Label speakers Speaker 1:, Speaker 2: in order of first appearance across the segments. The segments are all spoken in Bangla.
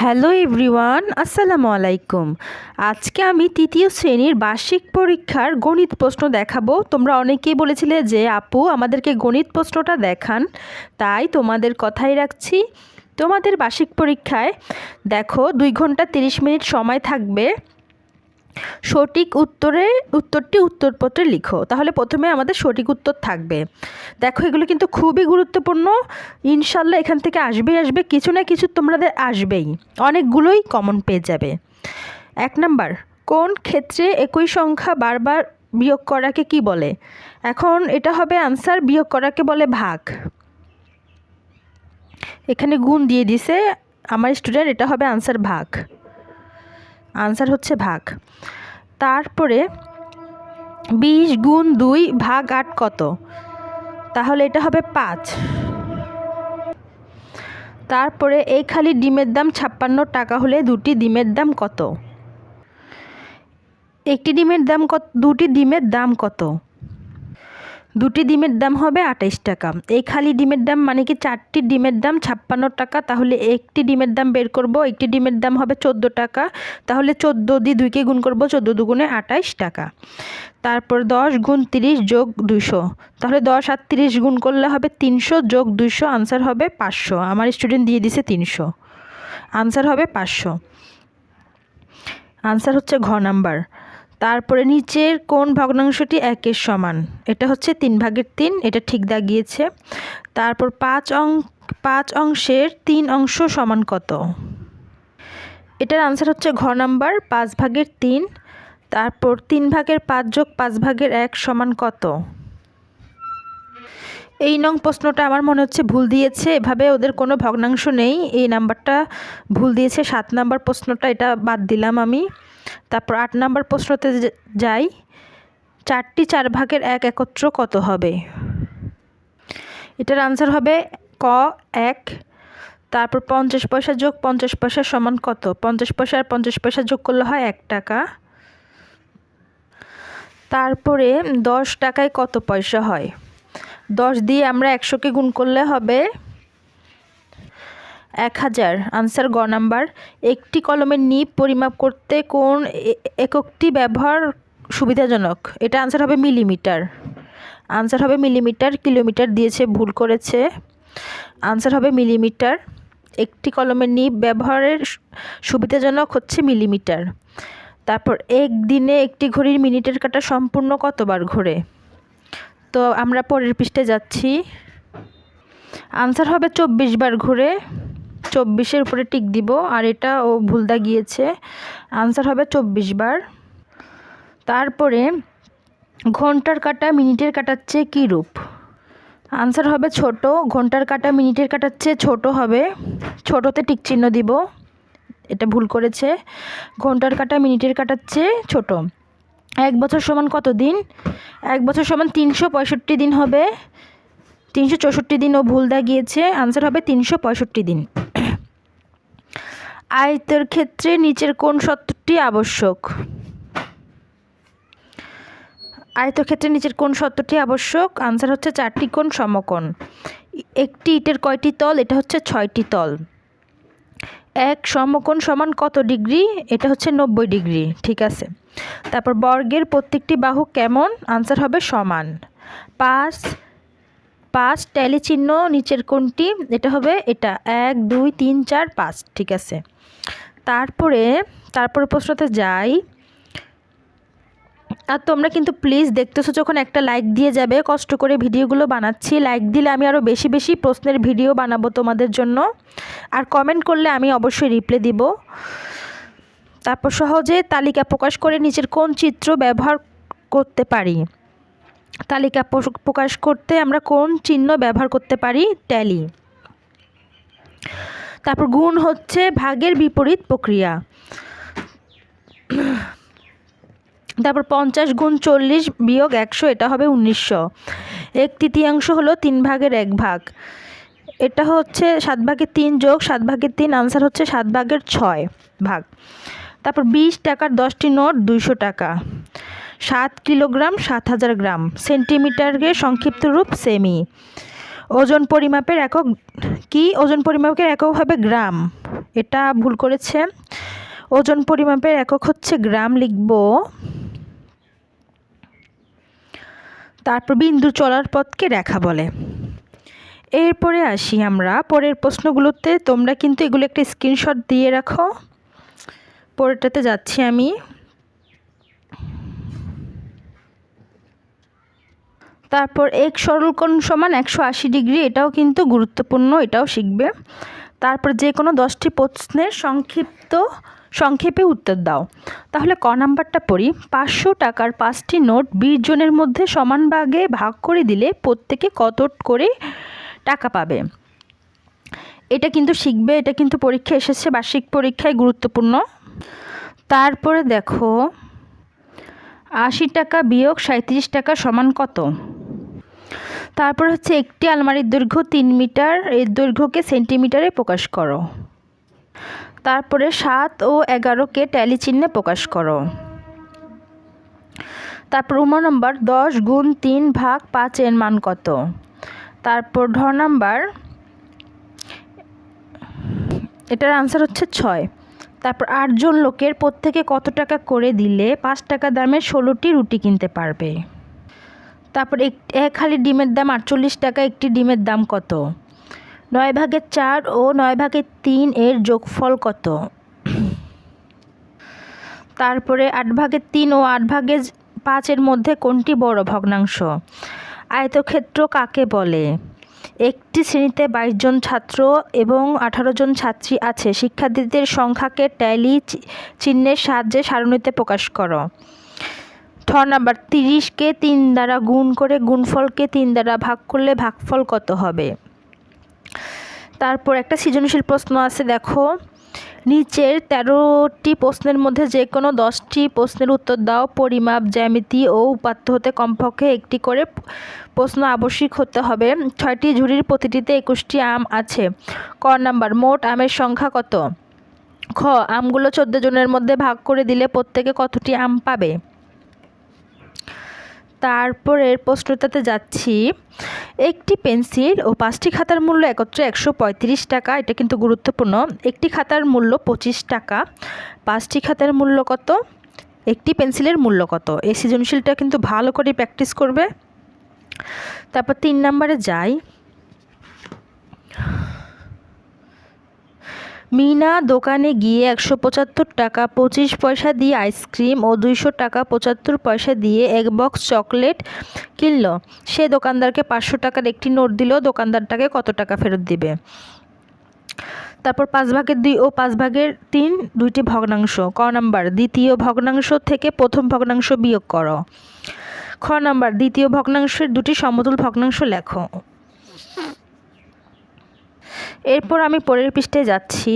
Speaker 1: হ্যালো এভরিওয়ান, আসসালামু আলাইকুম। আজকে আমি তৃতীয় শ্রেণির বার্ষিক পরীক্ষার গণিত প্রশ্ন দেখাবো। তোমরা অনেকেই বলেছিলে যে, আপু, আমাদেরকে গণিত প্রশ্নটা দেখান। তাই তোমাদের কথাই রাখছি। তোমাদের বার্ষিক পরীক্ষায় দেখো, দুই ঘণ্টা তিরিশ মিনিট সময় থাকবে। সঠিক উত্তরে, উত্তরটি উত্তরপত্রে লিখো। তাহলে প্রথমে আমাদের সঠিক উত্তর থাকবে। দেখো, এগুলো কিন্তু খুবই গুরুত্বপূর্ণ। ইনশাল্লাহ এখান থেকে আসবেই, আসবে। কিছু না কিছু তোমাদের আসবেই। অনেকগুলোই কমন পেয়ে যাবে। এক নাম্বার, কোন ক্ষেত্রে একই সংখ্যা বারবার বিয়োগ করাকে কি বলে? এখন এটা হবে আনসার বিয়োগ করাকে বলে ভাগ। এখানে গুণ দিয়ে দিছে। আমার স্টুডেন্ট এটা হবে আনসার ভাগ। আনসার হচ্ছে ভাগ। তারপরে বিশ গুণ দুই ভাগ আট কত? তাহলে এটা হবে পাঁচ। তারপরে এই খালি ডিমের দাম ছাপ্পান্ন টাকা হলে দুটি ডিমের দাম কত? একটি ডিমের দাম কত দুটি ডিমের দাম কত? দুটি ডিমের দাম হবে আঠাইশ টাকা। এই খালি ডিমের দাম মানে কি চারটি ডিমের দাম ছাপ্পান্ন টাকা? তাহলে একটি ডিমের দাম বের করব, একটি ডিমের দাম হবে চোদ্দ টাকা। তাহলে চোদ্দ দিয়ে দুইকে গুণ করব, চোদ্দ দুগুণে আঠাইশ টাকা। তারপর দশ গুণ তিরিশ যোগ দুশো তাহলে দশ আর তিরিশ গুণ করলে হবে তিনশো, যোগ দুইশো আনসার হবে পাঁচশো। আমার স্টুডেন্ট দিয়ে দিছে তিনশো। আনসার হবে পাঁচশো। আনসার হচ্ছে ঘ নাম্বার তারপরে নিচের কোন ভগ্নাংশটি একের সমান। এটা হচ্ছে তিন ভাগের তিন, এটা ঠিক দাগিয়েছে। তারপর পাঁচ অং, পাঁচ অংশের তিন অংশ সমান কত? এটার আনসার হচ্ছে ঘ নাম্বার, পাঁচ ভাগের তিন। তারপর তিন ভাগের পাঁচ যোগ পাঁচ ভাগের এক সমান কত? এই নং প্রশ্নটা আমার মনে হচ্ছে ভুল দিয়েছে। এভাবে ওদের কোনো ভগ্নাংশ নেই। এই নাম্বারটা ভুল দিয়েছে। সাত নাম্বার প্রশ্নটা এটা বাদ দিলাম আমি। তারপর আট নাম্বার প্রশ্নতে যাই। চারটি চার ভাগের এক একত্র কত হবে? এটার আনসার হবে ক, এক। তারপর পঞ্চাশ পয়সা যোগ পঞ্চাশ পয়সা সমান কত? পঞ্চাশ পয়সা আর পঞ্চাশ পয়সা যোগ করলে হয় এক টাকা। তারপরে দশ টাকায় কত পয়সা হয়? দশ দিয়ে আমরা একশোকে গুণ করলে হবে এক হাজার। আনসার গ নাম্বার। একটি কলমের নিপ পরিমাপ করতে কোন এককটি ব্যবহার সুবিধাজনক? এটা আনসার হবে মিলিমিটার আনসার হবে মিলিমিটার কিলোমিটার দিয়েছে, ভুল করেছে। আনসার হবে মিলিমিটার একটি কলমের নিপ ব্যবহারের সুবিধাজনক হচ্ছে মিলিমিটার তারপর এক দিনে একটি ঘড়ির মিনিটের কাটা সম্পূর্ণ কতবার ঘোরে? তো আমরা পরের পৃষ্ঠে যাচ্ছি। আনসার হবে চব্বিশ বার ঘুরে। চব্বিশের উপরে টিক দিব, আর এটা ও ভুলদা গিয়েছে। আনসার হবে চব্বিশ বার। তারপরে, ঘণ্টার কাটা মিনিটের কাটার চেয়ে কী রূপ? আনসার হবে ছোট, ঘণ্টার কাটা মিনিটের কাটার চেয়ে ছোট হবে। ছোটোতে টিক চিহ্ন দিব, এটা ভুল করেছে। ঘণ্টার কাটা মিনিটের কাটার চেয়ে ছোট। এক বছর সমান কত দিন? এক বছর সমান তিনশো পঁয়ষট্টি দিন হবে। তিনশো চৌষট্টি দিন ও ভুল দা গিয়েছে। আনসার হবে তিনশো পঁয়ষট্টি দিন। আয়তের ক্ষেত্রে নিচের কোন সত্যটি আবশ্যক? আয়তের ক্ষেত্রে নিচের কোন সত্যটি আবশ্যক? আনসার হচ্ছে চারটি কোণ সমকোণ। একটি ইটের কয়টি তল? এটা হচ্ছে ছয়টি তল। এক সমকোণ সমান কত ডিগ্রি? এটা হচ্ছে নব্বই ডিগ্রি, ঠিক আছে। তারপর বর্গের প্রত্যেকটি বাহু কেমন? আনসার হবে সমান। পাঁচ পাঁচ ট্যালি চিহ্ন নিচের কোনটি এটা হবে এটা। এক, দুই, তিন, চার, পাঁচ, ঠিক আছে। তারপরে তারপরে প্রশ্নতে যাই। আর তোমরা কিন্তু প্লিজ দেখতেছো যখন একটা লাইক দিয়ে যাবে, কষ্ট করে ভিডিওগুলো বানাচ্ছি। লাইক দিলে আমি আরও বেশি বেশি প্রশ্নের ভিডিও বানাবো তোমাদের জন্য। আর কমেন্ট করলে আমি অবশ্যই রিপ্লাই দিব। তারপর সহজে তালিকা প্রকাশ করে নিচের কোন চিত্র ব্যবহার করতে পারি? তালিকা প্রকাশ করতে আমরা কোন চিহ্ন ব্যবহার করতে পারি? ট্যালি তারপর গুণ হচ্ছে ভাগের বিপরীত প্রক্রিয়া। তারপর পঞ্চাশ গুণ চল্লিশ বিয়োগ একশো, এটা হবে উনিশশো। এক তৃতীয়াংশ হলো তিন ভাগের এক ভাগ। এটা হচ্ছে সাত ভাগের তিন যোগ, সাত ভাগের তিন আনসার হচ্ছে সাত ভাগের ছয় ভাগ। তারপর বিশ টাকার দশটি নোট, দুইশো টাকা। সাত কিলোগ্রাম, সাত হাজার গ্রাম। সেন্টিমিটারের সংক্ষিপ্ত রূপ সেমি। ওজন পরিমাপের একক, কি? ওজন পরিমাপের একক হবে গ্রাম। এটা ভুল করেছে। ওজন পরিমাপের একক হচ্ছে গ্রাম লিখব। তারপর বিন্দু চলার পথকে রেখা বলে। এরপরে আসি আমরা পরের প্রশ্নগুলোতে। তোমরা কিন্তু এগুলো একটা স্ক্রিনশট দিয়ে রাখো। পরেরটাতে যাচ্ছি আমি। তারপর এক সরলকোণ সমান একশো আশি ডিগ্রি, এটাও কিন্তু গুরুত্বপূর্ণ, এটাও শিখবে। তারপর যে কোনো দশটি প্রশ্নের সংক্ষিপ্ত সংক্ষেপে উত্তর দাও। তাহলে ক নাম্বারটা পড়ি। পাঁচশো টাকার পাঁচটি নোট বিশ জনের মধ্যে সমান ভাগে ভাগ করে দিলে প্রত্যেকে কত করে টাকা পাবে? এটা কিন্তু শিখবে, এটা কিন্তু পরীক্ষা এসেছে, বার্ষিক পরীক্ষায় গুরুত্বপূর্ণ। তারপরে দেখো, আশি টাকা বিয়োগ সাঁত্রিশ টাকা সমান কত? তারপর হচ্ছে একটি আলমারির দৈর্ঘ্য তিন মিটার, এর দৈর্ঘ্যকে সেন্টিমিটারে প্রকাশ করো। তারপরে সাত ও এগারোকে ট্যালি চিহ্নে প্রকাশ করো। তারপর উমা নম্বর দশ গুণ তিন ভাগ পাঁচ এর মান কত? তারপর ঢ নাম্বার, এটার আনসার হচ্ছে ছয়। তারপর আটজন লোকের প্রত্যেকে কত টাকা করে দিলে পাঁচ টাকা দামে ষোলোটি রুটি কিনতে পারবে? তারপর এক হালি ডিমের দাম আটচল্লিশ টাকা, একটি ডিমের দাম কত? নয় ভাগের চার ও নয় ভাগের তিন এর যোগফল কত? তারপরে আট ভাগের তিন ও আট ভাগের পাঁচের মধ্যে কোনটি বড় ভগ্নাংশ? আয়তক্ষেত্র কাকে বলে? একটি শ্রেণীতে বাইশ জন ছাত্র এবং আঠারো জন ছাত্রী আছে। শিক্ষার্থীদের সংখ্যাকে ট্যালি চিহ্নের সাহায্যে সারণীতে প্রকাশ করো। ঠ নাম্বার, তিরিশকে তিন দ্বারা গুণ করে গুণফলকে তিন দ্বারা ভাগ করলে ভাগফল কত হবে? তারপর একটা সৃজনশীল প্রশ্ন আছে, দেখো। নিচের তেরোটি প্রশ্নের মধ্যে যে কোনো দশটি প্রশ্নের উত্তর দাও। পরিমাপ, জ্যামিতি ও উপাত্ত হতে কমপক্ষে একটি করে প্রশ্ন আবশ্যিক হতে হবে। ছয়টি ঝুড়ির প্রতিটিতে একুশটি আম আছে। ক নাম্বার, মোট আমের সংখ্যা কত? খ, আমগুলো চোদ্দ জনের মধ্যে ভাগ করে দিলে প্রত্যেকে কতটি আম পাবে? তারপরের প্রশ্নটাতে যাচ্ছি। একটি পেন্সিল ও পাঁচটি খাতার মূল্য একত্রে একশো পঁয়ত্রিশ টাকা, এটা কিন্তু গুরুত্বপূর্ণ। একটি খাতার মূল্য পঁচিশ টাকা, পাঁচটি খাতার মূল্য কত? একটি পেন্সিলের মূল্য কত? এই সৃজনশীলটা কিন্তু ভালো করে প্র্যাকটিস করবে। তারপর তিন নম্বরে যাই। মিনা দোকানে গিয়ে একশো পঁচাত্তর টাকা পঁচিশ পয়সা দিয়ে আইসক্রিম ও দুইশো টাকা পঁচাত্তর পয়সা দিয়ে এক বক্স চকলেট কিনল। সে দোকানদারকে পাঁচশো টাকার একটি নোট দিল, দোকানদারটাকে কত টাকা ফেরত দিবে? তারপর পাঁচ ভাগের দুই ও পাঁচ ভাগের তিন, দুইটি ভগ্নাংশ। ক নাম্বার, দ্বিতীয় ভগ্নাংশ থেকে প্রথম ভগ্নাংশ বিয়োগ করো। খ নাম্বার, দ্বিতীয় ভগ্নাংশের দুটি সমতুল ভগ্নাংশ লেখো। এরপর আমি পরের পৃষ্ঠে যাচ্ছি।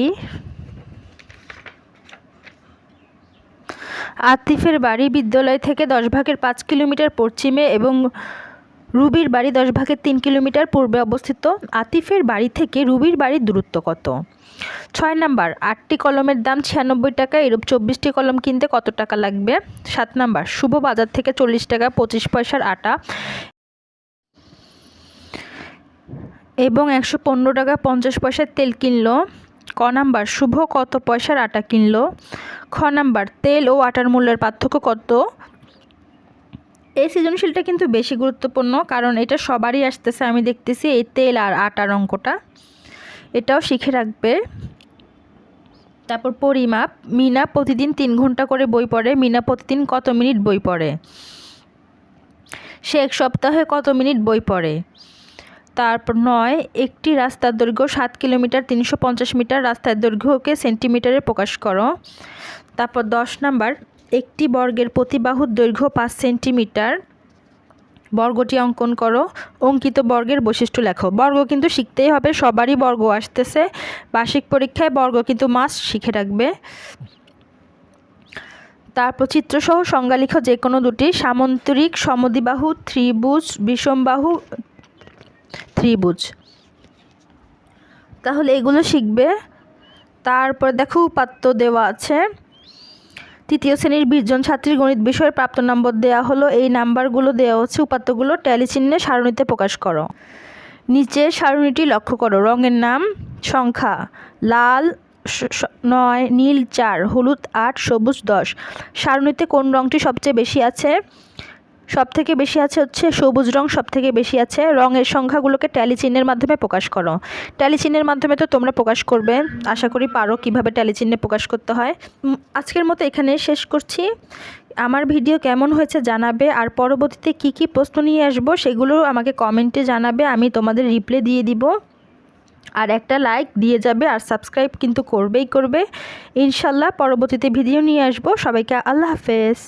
Speaker 1: আতিফের বাড়ি বিদ্যালয় থেকে দশ ভাগের পাঁচ কিলোমিটার পশ্চিমে এবং রুবির বাড়ি দশ ভাগের তিন কিলোমিটার পূর্বে অবস্থিত। আতিফের বাড়ি থেকে রুবির বাড়ির দূরত্ব কত? ছয় নাম্বার, আটটি কলমের দাম ছিয়ানব্বই টাকা, এরূপ চব্বিশটি কলম কিনতে কত টাকা লাগবে? সাত নাম্বার, শুভ বাজার থেকে চল্লিশ টাকা, পঁচিশ পয়সার আটা। এবং একশো পনেরো টাকা পঞ্চাশ পয়সার তেল কিনলো। ক নাম্বার, শুভ কত পয়সার আটা কিনলো? খ নাম্বার, তেল ও আটার মূল্যের পার্থক্য কত? এই সৃজনশীলটা কিন্তু বেশি গুরুত্বপূর্ণ, কারণ এটা সবারই আসতেছে। আমি দেখতেছি এই তেল আর আটার অঙ্কটা। এটাও শিখে রাখবে। তারপর পরিমাপ, মিনা প্রতিদিন তিন ঘণ্টা করে বই পড়ে। মিনা প্রতিদিন কত মিনিট বই পড়ে? সে এক সপ্তাহে কত মিনিট বই পড়ে? তারপর নয়, একটি রাস্তার দৈর্ঘ্য সাত কিলোমিটার তিনশো পঞ্চাশ মিটার, রাস্তার দৈর্ঘ্যকে সেন্টিমিটারে প্রকাশ করো। তারপর দশ নাম্বার, একটি বর্গের প্রতি বাহুর দৈর্ঘ্য পাঁচ সেন্টিমিটার। বর্গটি অঙ্কন করো, অঙ্কিত বর্গের বৈশিষ্ট্য লেখো। বর্গ কিন্তু শিখতেই হবে, সবারই বর্গ আসতেছে। বার্ষিক পরীক্ষায় বর্গ কিন্তু মাস শিখে রাখবে। তারপর চিত্রসহ সংজ্ঞা লিখো যে কোনো দুটি, সামন্তরিক সমদিবাহু ত্রিভুজ, বিষমবাহু ত্রিভুজ। তাহলে এগুলো শিখবে। তারপর দেখো উপাত্ত দেওয়া আছে। তৃতীয় শ্রেণির বিশজন ছাত্রীর গণিত বিষয়ে প্রাপ্ত নম্বর দেওয়া হলো। এই নাম্বারগুলো দেওয়া হচ্ছে উপাত্তগুলো। ট্যালি চিহ্নে সারণীতে প্রকাশ করো। নিচে সারণীটি লক্ষ্য করো। রঙের নাম, সংখ্যা, লাল নয়, নীল, চার, হলুদ, আট, সবুজ, দশ। সারণীতে কোন রঙটি সবচেয়ে বেশি আছে? সব থেকে বেশি আছে হচ্ছে সবুজ রং সব থেকে বেশি আছে রঙের সংখ্যাগুলোকে ট্যালি চিহ্নের মাধ্যমে প্রকাশ করো। ট্যালি চিহ্নের মাধ্যমে তো তোমরা প্রকাশ করবে। আশা করি পারো কীভাবে ট্যালি চিহ্নে প্রকাশ করতে হয়। আজকের মতো এখানে শেষ করছি। আমার ভিডিও কেমন হয়েছে জানাবে আর পরবর্তীতে কি কি প্রশ্ন নিয়ে আসব সেগুলো আমাকে কমেন্টে জানাবে, আমি তোমাদের রিপ্লে দিয়ে দিব। আর একটা লাইক দিয়ে যাবে আর সাবস্ক্রাইব কিন্তু করবেই করবে। ইনশাল্লাহ পরবর্তীতে ভিডিও নিয়ে আসব। সবাইকে আল্লাহ হাফেজ।